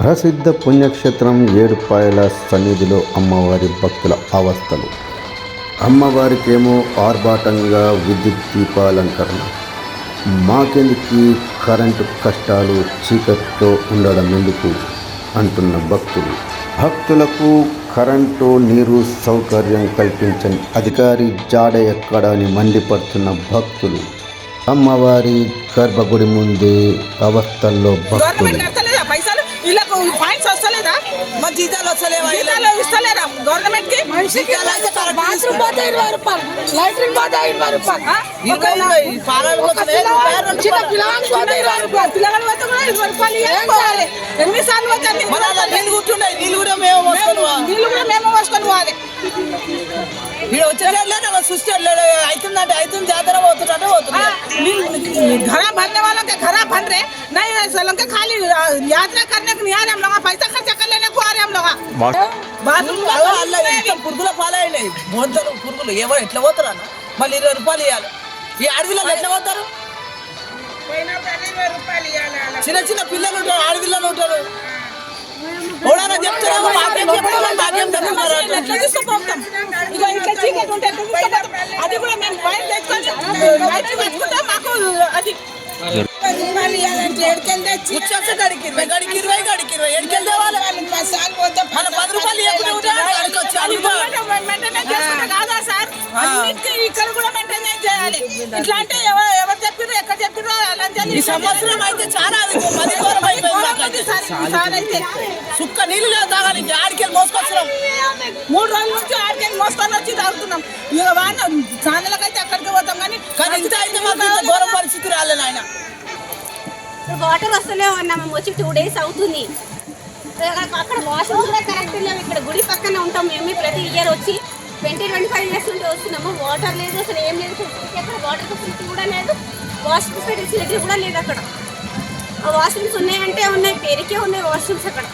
ప్రసిద్ధ పుణ్యక్షేత్రం ఏడుపాయల సన్నిధిలో అమ్మవారి భక్తుల అవస్థలు. అమ్మవారికేమో ఆర్భాటంగా విద్యుత్ దీపాలంకరణ. మాకెందుకు కరెంటు కష్టాలు చీకట్లో ఉండడం ఎందుకు? అంటున్న భక్తులు. భక్తులకు కరెంటు నీరు సౌకర్యం కల్పించని అధికారి జాడ ఎక్కడని మండిపడుతున్న భక్తులు. అమ్మవారి గర్భగుడి ముందే అవస్థల్లో భక్తులు. వీళ్ళకు ఫైన్స్ వస్తలేదా? మా జీతాలు వస్తలేవా జీతాలు ఇస్తలేదా గవర్నమెంట్కి correct బాత్రూమ్ పోతే ఇరవై రూపాయలు. లైట్రింగ్ పోతే ఇరవై రూపాయలు. చిన్న. పిల్లవాడికి పోతే ఇరవై రూపాయలు. పిల్లగాడు పోతే కూడా ఇరవై రూపాయలు ఇవ్వాలి ఎన్నిసార్లు పోతే నీళ్ళు కూర్చున్నాయి నీళ్ళు కూడా మేము. నీళ్ళు కూడా మేము పోసుకొని పోవాలి. ఈడ వచ్చేసాడు లేదు చూస్తాడు లేదు అవుతుందంటే అవుతుంది జాతర పోతున్నట్టే పోతుంది. घरा नहीं वालों के खाली आ, यात्रा करने को नहीं आ रहे हम लोग पैसा खर्चा कर लेने को आ रहे हम लोग बाथरूम అదో అల్ల ఇంత పురుగుల పాలైనాయి బోంతలు పురుగులు ఏమో ఎట్లా పోతారు అన్న మళ్ళీ ఇరవై రూపాయలు ఇవ్వాలి ఈ అడవిలో ఎట్లా పోతారు చిన్న చిన్న పిల్లలు ఉంటారు ఆడపిల్లలు ఉంటారు ఎవడన్నా చెప్తారేమో మాకేం చెప్తారు మాకేం చెప్తున్నారు ఎట్లా తీసుకుపోతాం ఇక ఇట్లా చీకటి ఉంటే ఎట్లా తీసుకుపోతాం? అది కూడా మేము బయట తెచ్చుకొని బయట తెచ్చుకుంటాం మాకు అది వచ్చేస్తే గడికి ఇరవై గడికి ఇరవై. గడికి ఇరవై ఎడికెళ్ళి తేవాలి మన పది రూపాయలు ఇవ్వకుండా ఉంటే అక్కడికి వచ్చి కాదా సార్? ఇక్కడ కూడా చేయాలి? ఇట్లా అంటే ఎవరు ఎవరు చెప్పిర్రు ఎక్కడ చెప్పిర్రు అలా ఈ సంవత్సరం అయితే చాలా పది దూరం అయిపోయింది అయితే. సార్ అయితే. సుక్క నీళ్ళు లేదు తాగాలి ఆడికెళ్ళి మోసుకొచ్చినాం. మూడు రోజుల నుంచి ఆడికి మోసుకొని వచ్చి తాగుతున్నాం. ఇక వాన చాందలకైతే అక్కడికి పోతాం? వాటర్ వస్తలేవు అన్న మేము వచ్చి టూ డేస్ అవుతుంది. అక్కడ- వాష్రూమ్ కూడా కరెక్ట్ లేవు ఇక్కడ గుడి పక్కన ఉంటాం మేము ప్రతి ఇయర్ వచ్చి. ట్వంటీ ట్వంటీ ఫైవ్ ఇయర్స్ నుండి వస్తున్నాము వాటర్ లేదు అసలు ఏం లేదు అక్కడ వాటర్ ఫెసిలిటీ కూడా లేదు వాష్రూమ్ ఫెసిలిటీ కూడా లేదు అక్కడ. ఆ వాష్రూమ్స్ ఉన్నాయంటే ఉన్నాయి పేరుకే ఉన్నాయి వాష్రూమ్స్ అక్కడ.